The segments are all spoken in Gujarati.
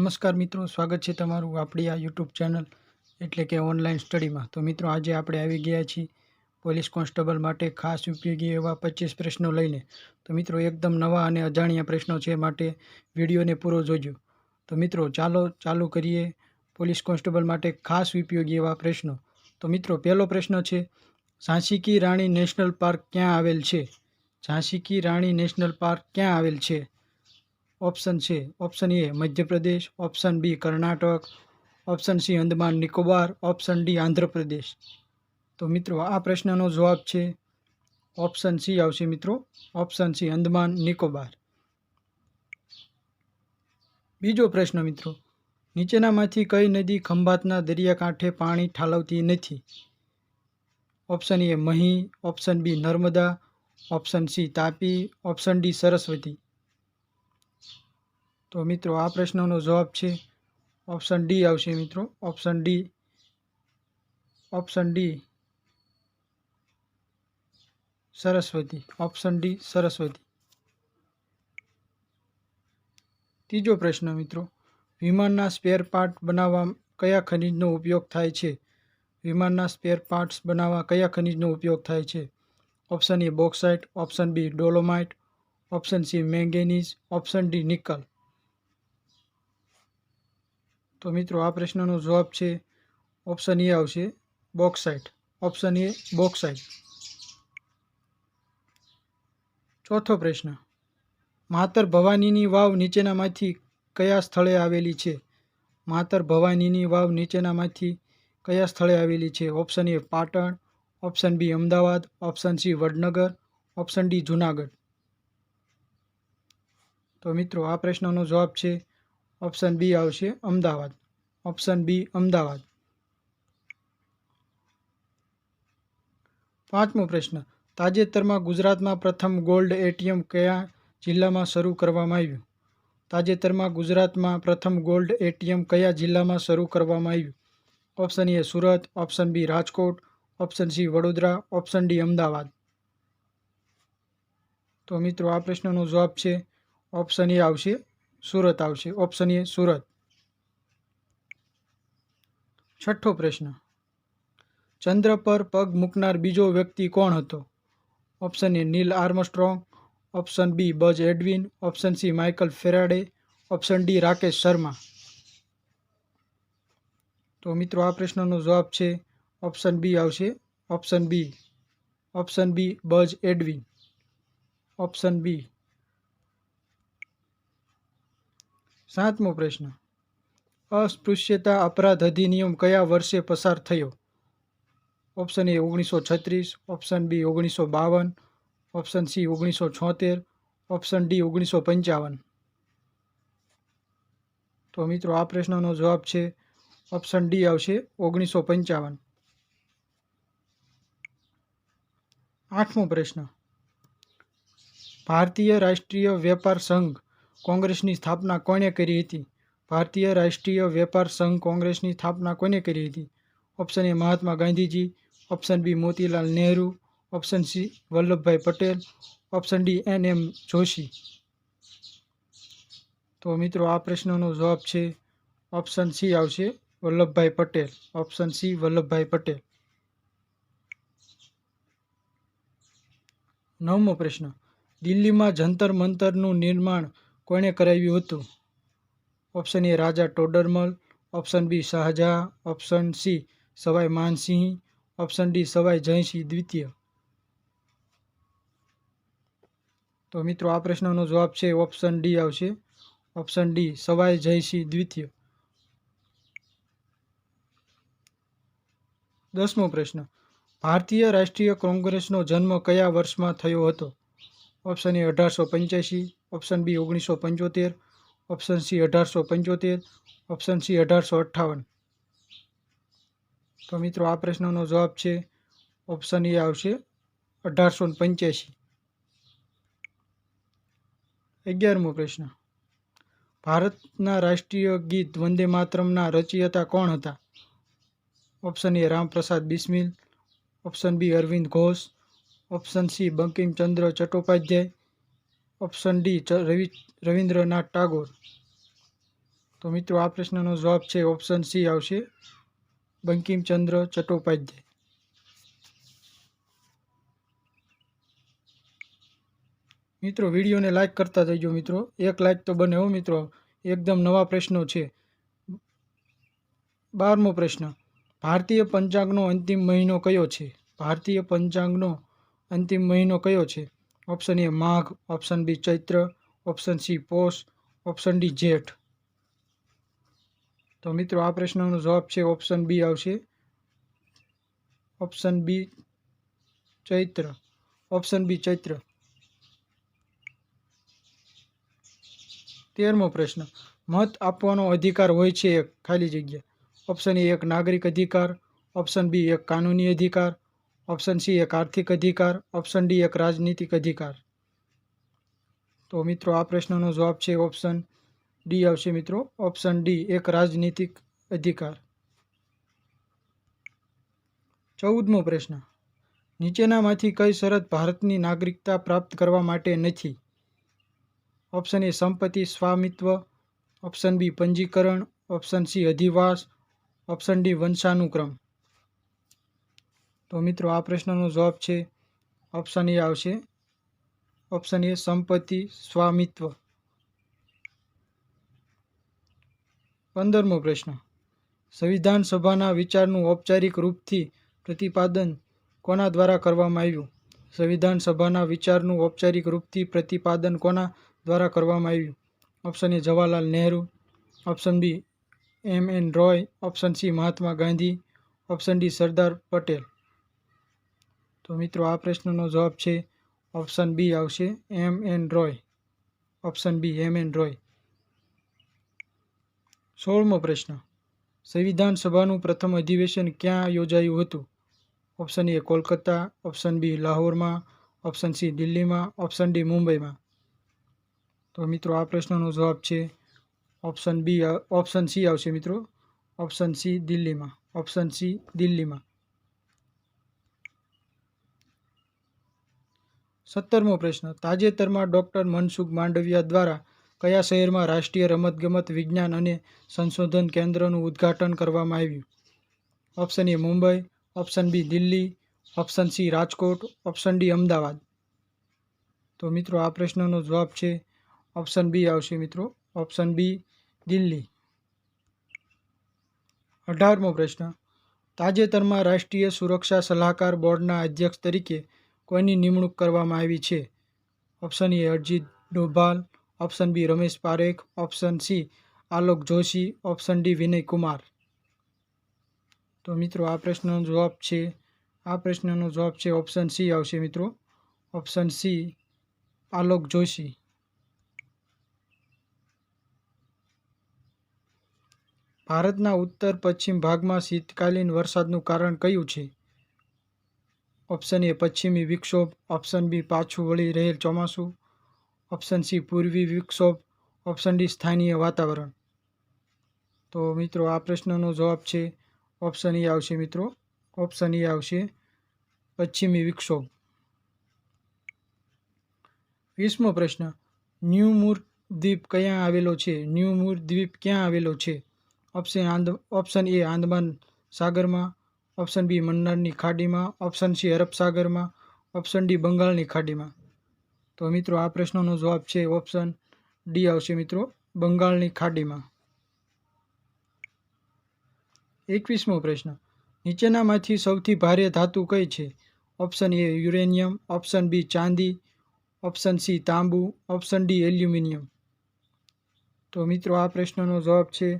નમસ્કાર મિત્રો, સ્વાગત છે તમારું આપણી આ યુટ્યુબ ચેનલ, એટલે કે ઓનલાઈન સ્ટડીમાં. તો મિત્રો, આજે આપણે આવી ગયા છીએ પોલીસ કોન્સ્ટેબલ માટે ખાસ ઉપયોગી એવા પચીસ પ્રશ્નો લઈને. તો મિત્રો, એકદમ નવા અને અજાણ્યા પ્રશ્નો છે માટે વિડીયોને પૂરો જોજો. તો મિત્રો, ચાલો, ચાલુ કરીએ પોલીસ કોન્સ્ટેબલ માટે ખાસ ઉપયોગી એવા પ્રશ્નો. તો મિત્રો, પહેલો પ્રશ્ન છે, ઝાંસી કી રાણી નેશનલ પાર્ક ક્યાં આવેલ છે? ઝાંસી કી રાણી નેશનલ પાર્ક ક્યાં આવેલ છે? ઓપ્શન છે. Option A Madhya Pradesh, option B Karnataka, option C Andaman Nicobar, option D Andhra Pradesh. તો મિત્રો, આ પ્રશ્નનો જવાબ છે. ઓપ્શન સી આવશે મિત્રો. Option C Andaman Nicobar. બીજો પ્રશ્ન મિત્રો. નીચેનામાંથી કઈ નદી ખંભાતના દરિયાકાંઠે પાણી ઠાલવતી નથી? Option A Mahi, option B Narmada, option C Tapi, option D Saraswati. તો મિત્રો, આ પ્રશ્નનો જવાબ છે ઓપ્શન ડી આવશે મિત્રો. Option D option D Saraswati. Option D Saraswati. ત્રીજો પ્રશ્ન મિત્રો, વિમાનના સ્પેર પાર્ટ બનાવવા કયા ખનિજનો ઉપયોગ થાય છે? વિમાનના સ્પેર પાર્ટ્સ બનાવવા કયા ખનિજનો ઉપયોગ થાય છે? Option A bauxite option B dolomite option C manganese option D nickel તો મિત્રો, આ પ્રશ્નનો જવાબ છે ઓપ્શન એ આવશે. બોક્સાઇટ ઓપ્શન એ બોક્સાઇટ ચોથો પ્રશ્ન. માતર ભવાનીની વાવ નીચેનામાંથી કયા સ્થળે આવેલી છે? માતર ભવાનીની વાવ નીચેનામાંથી કયા સ્થળે આવેલી છે? Option A Patan. Option B Ahmedabad. Option C Vadnagar. Option D Junagadh. તો મિત્રો, આ પ્રશ્નનો જવાબ છે ઓપ્શન બી આવશે અમદાવાદ. Option B Ahmedabad. પાંચમો પ્રશ્ન. તાજેતરમાં ગુજરાતમાં પ્રથમ ગોલ્ડ એટીએમ કયા જિલ્લામાં શરૂ કરવામાં આવ્યું? તાજેતરમાં ગુજરાતમાં પ્રથમ ગોલ્ડ એટીએમ કયા જિલ્લામાં શરૂ કરવામાં આવ્યું? Option A Surat, option B Rajkot, option C Vadodara, option D Ahmedabad. તો મિત્રો, આ પ્રશ્નનો જવાબ છે ઓપ્શન એ આવશે સુરત આવશે. Option A Surat. છઠ્ઠો પ્રશ્ન. ચંદ્ર પર પગ મૂકનાર બીજો વ્યક્તિ કોણ હતો? Option A Neil Armstrong option B Buzz Edwin option C Michael Faraday option D Rakesh Sharma તો મિત્રો, આ પ્રશ્નનો જવાબ છે ઓપ્શન બી આવશે. Option B option B Buzz Edwin option B સાતમો પ્રશ્ન. અસ્પૃશ્યતા અપરાધ અધિનિયમ કયા વર્ષે પસાર થયો? ઓપ્શન એ ઓગણીસો છત્રીસ ઓપ્શન બી ઓગણીસો બાવન ઓપ્શન સી ઓગણીસો છોતેર ઓપ્શન ડી ઓગણીસો પંચાવન. તો મિત્રો, આ પ્રશ્નનો જવાબ છે ઓપ્શન ડી આવશે ઓગણીસો પંચાવન. આઠમો પ્રશ્ન. ભારતીય રાષ્ટ્રીય વેપાર સંઘ કોંગ્રેસની સ્થાપના કોણે કરી હતી? ભારતીય રાષ્ટ્રીય વેપાર સંઘ કોંગ્રેસની સ્થાપના કોને કરી હતી? Option A Mahatma Gandhiji, option B Motilal Nehru, option C Vallabhbhai Patel, option D N M Joshi. તો મિત્રો, આ પ્રશ્નનો જવાબ છે ઓપ્શન સી આવશે Vallabhbhai Patel. Option C Vallabhbhai Patel. નવમો પ્રશ્ન. દિલ્હીમાં જંતર મંતરનું નિર્માણ કોણે કરાવ્યું હતું? Option A Raja Todarmal. Option B Shahjahan. Option C Sawai Mansingh. Option D Sawai Jaisingh દ્વિતીય. તો મિત્રો, આ પ્રશ્નનો જવાબ છે ઓપ્શન ડી આવશે. ઓપ્શન ડી સવાઈ જયસિંહ દ્વિતીય. દસમો પ્રશ્ન. ભારતીય રાષ્ટ્રીય કોંગ્રેસનો જન્મ કયા વર્ષમાં થયો હતો? ઓપ્શન એ અઢારસો પંચ્યાસી ઓપ્શન બી ઓગણીસો પંચોતેર ઓપ્શન સી અઢારસો પંચોતેર ઓપ્શન સી અઢારસો અઠ્ઠાવન. તો મિત્રો આ પ્રશ્નનો જવાબ છે ઓપ્શન એ આવશે અઢારસો પંચ્યાસી અગિયારમો પ્રશ્ન. ભારતના રાષ્ટ્રીય ગીત વંદે માતરમના રચયિતા કોણ હતા? Option A Ramprasad Bismil option B Arvind Ghosh option C Bankimchandra Chattopadhyay. Option D Ravi, Rabindranath Tagore. તો મિત્રો, આ પ્રશ્નનો જવાબ છે, ઓપ્શન સી આવશે બંકિમચંદ્ર ચટ્ટોપાધ્યાય. મિત્રો, વિડીયોને લાઇક કરતા જઈજો મિત્રો. એક લાઇક તો બને હો મિત્રો. એકદમ નવા પ્રશ્નો છે. બારમો પ્રશ્ન. ભારતીય પંચાંગનો અંતિમ મહિનો કયો છે? ભારતીય પંચાંગનો અંતિમ મહિનો કયો છે? Option A Magh. Option B Chaitra. Option C Posh. Option D Jeth. તો મિત્રો, આ પ્રશ્નનો જવાબ છે ઓપ્શન બી આવશે. Option B Chaitra. Option B Chaitra. તેરમો પ્રશ્ન. મત આપવાનો અધિકાર હોય છે એક ખાલી જગ્યા ઓપ્શન એ એક નાગરિક અધિકાર. ઓપ્શન બી એક કાનૂની અધિકાર. ઓપ્શન સી એક આર્થિક અધિકાર. ઓપ્શન ડી એક રાજનીતિક અધિકાર. તો મિત્રો, આ પ્રશ્નનો જવાબ છે ઓપ્શન ડી આવશે મિત્રો. ઓપ્શન ડી એક રાજનીતિક અધિકાર. ચૌદમો પ્રશ્ન. નીચેનામાંથી કઈ શરત ભારતની નાગરિકતા પ્રાપ્ત કરવા માટે નથી? ઓપ્શન એ સંપત્તિ, સ્વામિત્વ. ઓપ્શન બી પંજીકરણ. ઓપ્શન સી અધિવાસ. ઓપ્શન ડી વંશાનુક્રમ. તો મિત્રો, આ પ્રશ્નનો જવાબ છે ઓપ્શન એ આવશે. ઓપ્શન એ સંપત્તિ, સ્વામિત્વ. પંદરમો પ્રશ્ન. સંવિધાન સભાના વિચારનું ઔપચારિક રૂપથી પ્રતિપાદન કોના દ્વારા કરવામાં આવ્યું? સંવિધાન સભાના વિચારનું ઔપચારિક રૂપથી પ્રતિપાદન કોના દ્વારા કરવામાં આવ્યું? Option A Jawaharlal Nehru. Option B M N Roy. Option C Mahatma Gandhi. Option D Sardar Patel. તો મિત્રો આ પ્રશ્નનો જવાબ છે ઓપ્શન બી આવશે M N Roy. Option B M N Roy. સોળમો પ્રશ્ન. સંવિધાન સભાનું પ્રથમ અધિવેશન ક્યાં યોજાયું હતું? Option A Kolkata, option B લાહોરમાં, option C દિલ્હીમાં, ઓપ્શન ડી મુંબઈમાં. તો મિત્રો આ પ્રશ્નનો જવાબ છે ઓપ્શન બી, ઓપ્શન સી આવશે મિત્રો. ઓપ્શન સી દિલ્હીમાં, ઓપ્શન સી દિલ્હીમાં. સત્તરમો પ્રશ્ન. તાજેતરમાં ડૉક્ટર મનસુખ માંડવિયા દ્વારા કયા શહેરમાં રાષ્ટ્રીય રમતગમત વિજ્ઞાન અને સંશોધન કેન્દ્રનું ઉદ્ઘાટન કરવામાં આવ્યું? Option A Mumbai, option B Delhi, option C Rajkot, option D Ahmedabad. તો મિત્રો, આ પ્રશ્નનો જવાબ છે ઓપ્શન બી આવશે મિત્રો. Option B Delhi. અઢારમો પ્રશ્ન. તાજેતરમાં રાષ્ટ્રીય સુરક્ષા સલાહકાર બોર્ડના અધ્યક્ષ તરીકે કોઈની નિમણૂક કરવામાં આવી છે? Option A Arijit Doval, option B Ramesh Parekh, option C Alok Joshi, option D Vinay Kumar. તો મિત્રો, આ પ્રશ્નનો જવાબ છે, આ પ્રશ્નનો જવાબ છે, ઓપ્શન સી આવશે મિત્રો. Option C Alok Joshi. ભારતના ઉત્તર પશ્ચિમ ભાગમાં શીતકાલીન વરસાદનું કારણ કયું છે? ઓપ્શન એ પશ્ચિમી વિક્ષોભ. ઓપ્શન બી પાછું વળી રહેલ ચોમાસું. ઓપ્શન સી પૂર્વી વિક્ષોભ. ઓપ્શન ડી સ્થાનીય વાતાવરણ. તો મિત્રો, આ પ્રશ્નનો જવાબ છે ઓપ્શન એ આવશે મિત્રો. ઓપ્શન એ આવશે પશ્ચિમી વિક્ષોભ. વીસમો પ્રશ્ન ન્યૂ મૂર દ્વીપ ક્યાં આવેલો છે? ન્યૂ મૂર દ્વીપ ક્યાં આવેલો છે? ઓપ્શન આંદ ઓપ્શન એ આંદમાન સાગરમાં. ઓપ્શન બી મન્નારની ખાડીમાં ઓપ્શન સી અરબ સાગરમાં ઓપ્શન ડી બંગાળની ખાડીમાં તો મિત્રો, આ પ્રશ્નનો જવાબ છે ઓપ્શન ડી આવશે મિત્રો બંગાળની ખાડીમાં એકવીસમો પ્રશ્ન. નીચેનામાંથી સૌથી ભારે ધાતુ કઈ છે? Option A uranium option B ચાંદી. ઓપ્શન સી તાંબુ. ઓપ્શન ડી એલ્યુમિનિયમ તો મિત્રો, આ પ્રશ્નનો જવાબ છે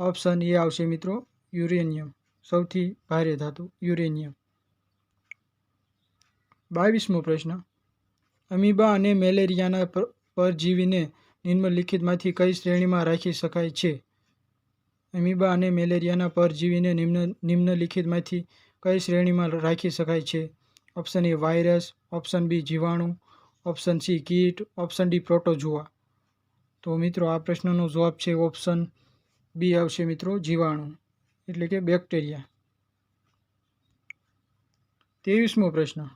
ઓપ્શન એ આવશે મિત્રો યુરેનિયમ સૌથી ભારે ધાતુ, યુરેનિયમ. બાવીસમો પ્રશ્ન. અમીબા અને મેલેરિયાના પરજીવીને નિમ્નલિખિતમાંથી કઈ શ્રેણીમાં રાખી શકાય છે? અમીબા અને મેલેરિયાના પરજીવીને નિમ્ન, નિમ્નલિખિતમાંથી કઈ શ્રેણીમાં રાખી શકાય છે? Option A virus, option B જીવાણુ, option C કીટ, ઓપ્શન ડી પ્રોટોજુઆ. તો મિત્રો, આ પ્રશ્નનો જવાબ છે ઓપ્શન બી આવશે મિત્રો, જીવાણુ. એટલે કે બેક્ટેરિયા. ત્રેવીસમો પ્રશ્ન.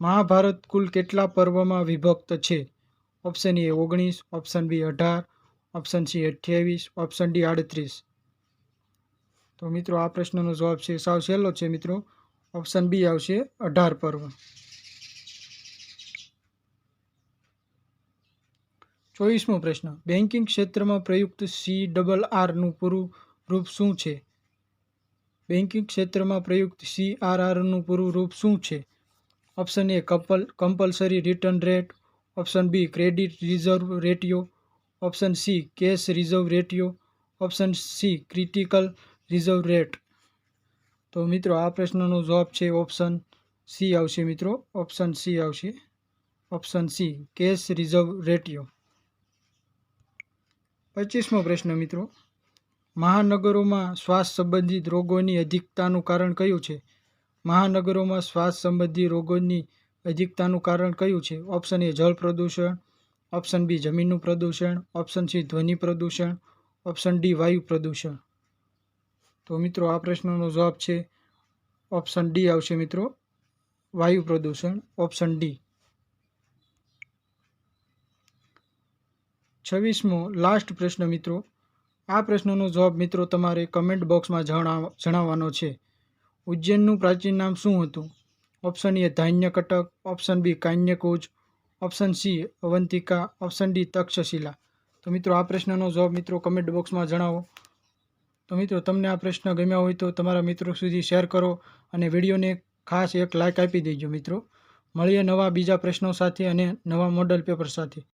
મહાભારત કુલ કેટલા પર્વમાં વિભક્ત છે? ઓપ્શન એ ઓગણીસ ઓપ્શન બી અઢાર ઓપ્શન સી અઠ્યાવીસ ઓપ્શન ડી આડત્રીસ. તો મિત્રો, આ પ્રશ્નનો જવાબ છે, સાવ સહેલો છે મિત્રો. ઓપ્શન બી આવશે અઢાર પર્વ. ચોવીસમો પ્રશ્ન. બેન્કિંગ ક્ષેત્રમાં પ્રયુક્ત સી ડબલ આરનું પૂરું રૂપ શું છે? બેન્કિંગ ક્ષેત્રમાં પ્રયુક્ત સી આર પૂરું રૂપ શું છે? Option A couple, compulsory return rate. Option B credit reserve ratio. Option C cash reserve ratio. Option C critical reserve rate. તો મિત્રો, આ પ્રશ્નનો જવાબ છે ઓપ્શન સી આવશે મિત્રો. ઓપ્શન સી આવશે. Option C cash reserve ratio. પચીસમો પ્રશ્ન મિત્રો. મહાનગરોમાં શ્વાસ સંબંધિત રોગોની અધિકતાનું કારણ કયું છે? મહાનગરોમાં શ્વાસ સંબંધી રોગોની અધિકતાનું કારણ કયું છે? ઓપ્શન એ જળ પ્રદૂષણ, ઓપ્શન બી જમીનનું પ્રદૂષણ, ઓપ્શન સી ધ્વનિ પ્રદૂષણ, ઓપ્શન ડી વાયુ પ્રદૂષણ. તો મિત્રો, આ પ્રશ્નનો જવાબ છે ઓપ્શન ડી આવશે મિત્રો. વાયુ પ્રદૂષણ, ઓપ્શન ડી. છવ્વીસમો, લાસ્ટ પ્રશ્ન મિત્રો. આ પ્રશ્નનો જવાબ મિત્રો તમારે કમેન્ટ બોક્સમાં જણાવ, જણાવવાનો છે. ઉજ્જૈનનું પ્રાચીન નામ શું હતું? Option A Dhanya Kataka option B Kanyakubja option C Avantika option D Taxila. તો મિત્રો આ પ્રશ્નનો જવાબ મિત્રો કમેન્ટ બોક્સમાં જણાવો. તો મિત્રો તમને આ પ્રશ્ન ગમ્યા હોય તો તમારા મિત્રો સુધી શેર કરો અને વિડીયોને ખાસ એક લાઇક આપી દેજો મિત્રો. મળીએ નવા બીજા પ્રશ્નો સાથે અને નવા મોડલ પેપર સાથે.